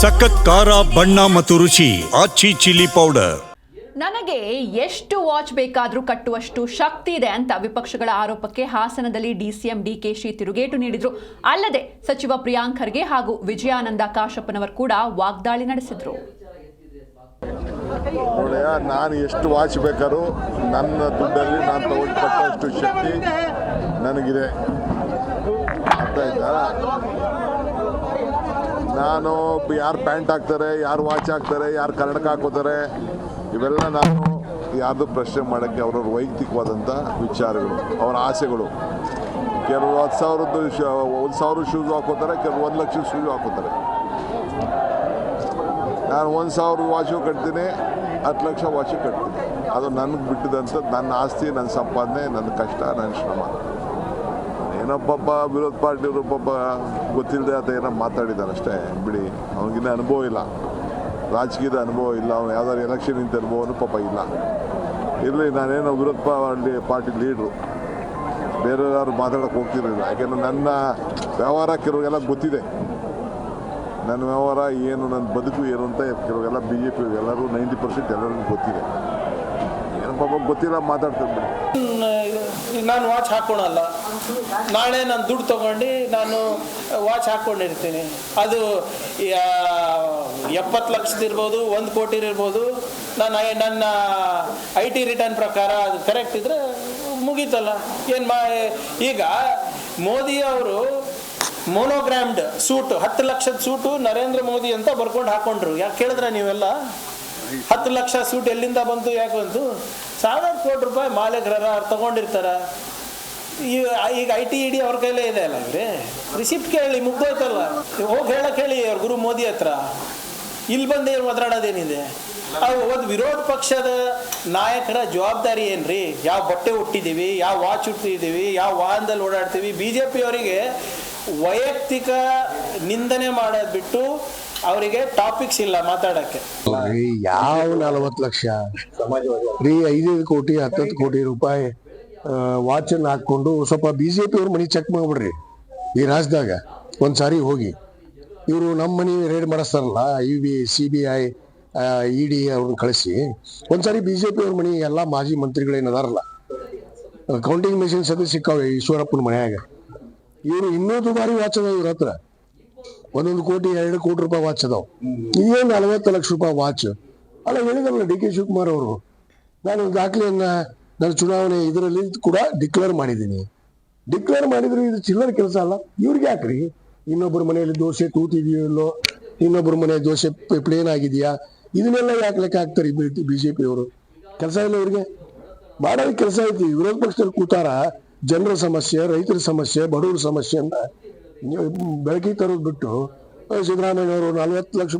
ಸಖತ್ ಖಾರ ಬಣ್ಣ ಮತ್ತು ರುಚಿ ಆಚಿ ಚಿಲ್ಲಿ ಪೌಡರ್. ನನಗೆ ಎಷ್ಟು ವಾಚ್ ಬೇಕಾದರೂ ಕಟ್ಟುವಷ್ಟು ಶಕ್ತಿ ಇದೆ ಅಂತ ವಿಪಕ್ಷಗಳ ಆರೋಪಕ್ಕೆ ಹಾಸನದಲ್ಲಿ ಡಿಸಿಎಂ ಡಿಕೆಶಿ ತಿರುಗೇಟು ನೀಡಿದರು. ಅಲ್ಲದೆ ಸಚಿವ ಪ್ರಿಯಾಂಕ್ ಖರ್ಗೆ ಹಾಗೂ ವಿಜಯಾನಂದ ಕಾಶಪ್ಪನವರು ಕೂಡ ವಾಗ್ದಾಳಿ ನಡೆಸಿದ್ರು. ನಾನು ಎಷ್ಟು ವಾಚ್ ಬೇಕಾದ್ರೂ ನನ್ನ ದುಡ್ಡಲ್ಲಿ ನಾನು ತಗೊಂಡು ಶಕ್ತಿ ನನಗಿದೆ. ನಾನು ಯಾರು ಪ್ಯಾಂಟ್ ಹಾಕ್ತಾರೆ, ಯಾರು ವಾಚ್ ಹಾಕ್ತಾರೆ, ಯಾರು ಕನ್ನಡಕ ಹಾಕೋತಾರೆ, ಇವೆಲ್ಲ ನಾನು ಯಾರ್ದು ಪ್ರಶ್ನೆ ಮಾಡೋಕ್ಕೆ ಅವ್ರವ್ರ ವೈಯಕ್ತಿಕವಾದಂಥ ವಿಚಾರಗಳು, ಅವರ ಆಸೆಗಳು. ಕೆಲವರು ಹತ್ತು ಸಾವಿರದ್ದು ಒಂದು ಸಾವಿರ ಶೂಸ್ ಹಾಕೋತಾರೆ, ಕೆಲವರು ಒಂದು ಲಕ್ಷ ಶೂಸ್ ಹಾಕೋತಾರೆ. ನಾನು ಒಂದು ಸಾವಿರ ವಾಚು ಕಟ್ತೀನಿ, ಹತ್ತು ಲಕ್ಷ ವಾಚು ಕಟ್ತೀನಿ. ಅದು ನನಗೆ ಬಿಟ್ಟಿದಂಥದ್ದು ನನ್ನ ಆಸ್ತಿ, ನನ್ನ ಸಂಪಾದನೆ, ನನ್ನ ಕಷ್ಟ, ನನ್ನ ಶ್ರಮ. ಏನೋ ವಿರೋಧ ಪಾರ್ಟಿಯವರು ಪಾಪ ಗೊತ್ತಿಲ್ಲದೆ ಆತ ಏನೋ ಮಾತಾಡಿದ್ದಾನೆ ಅಷ್ಟೇ ಬಿಡಿ, ಅವನಿಗಿನ್ನ ಅನುಭವ ಇಲ್ಲ. ರಾಜಕೀಯದ ಅನುಭವ ಇಲ್ಲ. ಅವ್ನು ಯಾವ್ದಾದ್ರು ಎಲೆಕ್ಷನ್ ನಿಂತ ಅನುಭವ ಪಾಪ ಇಲ್ಲ. ಇರಲಿ, ನಾನೇನೋ ವಿರೋಧ ಪಾರ್ಟಿ ಪಾರ್ಟಿ ಲೀಡ್ರು ಬೇರೆ ಯಾರು ಮಾತಾಡೋಕೆ ಹೋಗ್ತಿರಲಿಲ್ಲ. ಯಾಕೆಂದರೆ ನನ್ನ ವ್ಯವಹಾರ ಕೆಲವರಿಗೆಲ್ಲ ಗೊತ್ತಿದೆ. ನನ್ನ ವ್ಯವಹಾರ ಏನು, ನನ್ನ ಬದುಕು ಏನು ಅಂತ ಕೆಲವರೆಲ್ಲ ಬಿ ಜೆ ಪಿ ಎಲ್ಲರೂ ನೈಂಟಿ ಪರ್ಸೆಂಟ್ ಎಲ್ಲರಿಗೂ ಗೊತ್ತಿದೆ. ಪಾಪ ಗೊತ್ತಿಲ್ಲ, ಮಾತಾಡ್ತಾರೆ ನಾನು ವಾಚ್ ಹಾಕೊಳಲ್ಲ. ನಾಳೆ ನಾನು ದುಡ್ಡು ತಗೊಂಡು ನಾನು ವಾಚ್ ಹಾಕ್ಕೊಂಡಿರ್ತೀನಿ ಅದು ಎಪ್ಪತ್ತು ಲಕ್ಷದಿರ್ಬೋದು ಒಂದು ಕೋಟಿ ಇರ್ಬೋದು ನಾನು ನನ್ನ ಐ ಟಿ ರಿಟರ್ನ್ ಪ್ರಕಾರ ಅದು ಕರೆಕ್ಟ್ ಇದ್ರೆ ಮುಗೀತಲ್ಲ. ಏನು ಮಾ, ಈಗ ಮೋದಿ ಅವರು ಮೋನೋಗ್ರಾಮ್ಡ್ ಸೂಟ್, ಹತ್ತು ಲಕ್ಷದ ಸೂಟು ನರೇಂದ್ರ ಮೋದಿ ಅಂತ ಬರ್ಕೊಂಡು ಹಾಕೊಂಡ್ರು. ಯಾಕೆ ಕೇಳಿದ್ರೆ ನೀವೆಲ್ಲ? ಹತ್ತು ಲಕ್ಷ ಸೂಟ್ ಎಲ್ಲಿಂದ ಬಂತು, ಯಾಕೆ ಬಂತು? ಸಾವಿರಾರು ಕೋಟಿ ರೂಪಾಯಿ ಮಾಲೀಕರ ತಗೊಂಡಿರ್ತಾರ. ಈ, ಈಗ ಐ ಟಿ ಇಡಿ ಅವ್ರ ಕೈಲೇ ಇದೆ ಅಲ್ಲ ರೀ ರಿಸಿಪ್ಟ್ ಕೇಳಿ ಮುಗ್ದೋಯ್ತಲ್ಲ ಹೋಗಿ ಹೇಳಕ್ ಹೇಳಿ ಅವ್ರ ಗುರು ಮೋದಿ ಹತ್ರ. ಇಲ್ಲಿ ಬಂದು ಏನು ಒದರಾಡೋದೇನಿದೆ ಅವು ಒಂದು ವಿರೋಧ ಪಕ್ಷದ ನಾಯಕರ ಜವಾಬ್ದಾರಿ ಏನ್ರಿ? ಯಾವ ಬಟ್ಟೆ ಹುಟ್ಟಿದ್ದೀವಿ ಯಾವ ವಾಚ್ ಹುಟ್ಟಿದ್ದೀವಿ ಯಾವ ವಾಹನದಲ್ಲಿ ಓಡಾಡ್ತೀವಿ? ಬಿ ಜೆ ಪಿಯವರಿಗೆ ವೈಯಕ್ತಿಕ ನಿಂದನೆ ಮಾಡೋದು ಬಿಟ್ಟು ಅವರಿಗೆ ಟಾಪಿಕ್ಸ್ ಇಲ್ಲ ಮಾತಾಡಕ್ಕೆ. ಯಾವ ನಲವತ್ತು ಲಕ್ಷ? ರೀ, ಐದೈದು ಕೋಟಿ, ಹತ್ತತ್ತು ಕೋಟಿ ರೂಪಾಯಿ ವಾಚ್ ಅನ್ನ ಹಾಕೊಂಡು ಸ್ವಲ್ಪ ಬಿಜೆಪಿ ಅವ್ರ ಮನಿ ಚೆಕ್ ಮಾಡ್ಬಿಡ್ರಿ ಈ ರಾಜ್ಯದಾಗ. ಒಂದ್ಸಾರಿ ಹೋಗಿ. ಇವರು ನಮ್ಮ ಮನಿ raid ಮಾಡಿಸ್ತಾರಲ್ಲ U B C B I E D ಅವ್ರನ್ನ ಕಳಿಸಿ. ಒಂದ್ಸಾರಿ ಬಿಜೆಪಿ ಅವ್ರ ಮನಿ ಎಲ್ಲಾ ಮಾಜಿ ಮಂತ್ರಿಗಳೇನು ಅದಾರಲ್ಲ ಕೌಂಟಿಂಗ್ ಮೆಷಿನ್ ಸದ್ಯ ಸಿಕ್ಕಾವೆ ಈಶ್ವರಪ್ಪನ ಮನೆಯಾಗ. ಇವರು ಇನ್ನೂ ದುಬಾರಿ ವಾಚ್ ಅದ ಇವ್ರ ಹತ್ರ. ಒಂದೊಂದು ಕೋಟಿ ಎರಡು ಕೋಟಿ ರೂಪಾಯಿ ವಾಚ್ ಅದಾವ. ಇದೇನು ನಲವತ್ತು ಲಕ್ಷ ರೂಪಾಯಿ ವಾಚ್ ಅಲ್ಲ, ಹೇಳಿದ್ರಲ್ಲ ಡಿ ಕೆ ಶಿವಕುಮಾರ್ ಅವರು, ನಾನು ದಾಖಲೆಯನ್ನ ನಾನು ಚುನಾವಣೆ ಇದರಲ್ಲಿ ಕೂಡ ಡಿಕ್ಲೇರ್ ಮಾಡಿದ್ದೀನಿ. ಡಿಕ್ಲೇರ್ ಮಾಡಿದ್ರು ಇದು ಚಿಲ್ಲರ್ ಕೆಲಸ ಅಲ್ಲ. ಇವ್ರಿಗೆ ಯಾಕ್ರಿ? ಇನ್ನೊಬ್ಬರ ಮನೆಯಲ್ಲಿ ದೋಸೆ ತೂತಿದೆಯೋ ಇಲ್ಲೋ? ಇನ್ನೊಬ್ಬರ ಮನೆ ದೋಸೆ ಪ್ಲೇನ್ ಆಗಿದೆಯಾ? ಇದನ್ನೆಲ್ಲ ಯಾಕೆ ಲೆಕ್ಕ ಹಾಕ್ತಾರೆ ಬಿಜೆಪಿ ಅವರು? ಕೆಲಸ ಇಲ್ಲ ಇವ್ರಿಗೆ. ಮಾಡೋದು ಕೆಲಸ ಐತಿ. ವಿರೋಧ ಪಕ್ಷದಲ್ಲಿ ಕೂತಾರ. ಜನರ ಸಮಸ್ಯೆ, ರೈತರ ಸಮಸ್ಯೆ, ಬಡವರ ಸಮಸ್ಯೆ ಅಂತ. ಬೆಳಕಿಗೆ ತರೋದು ಬಿಟ್ಟು ಸಿದ್ದರಾಮಯ್ಯ ಅವರು ನಲ್ವತ್ತು ಲಕ್ಷ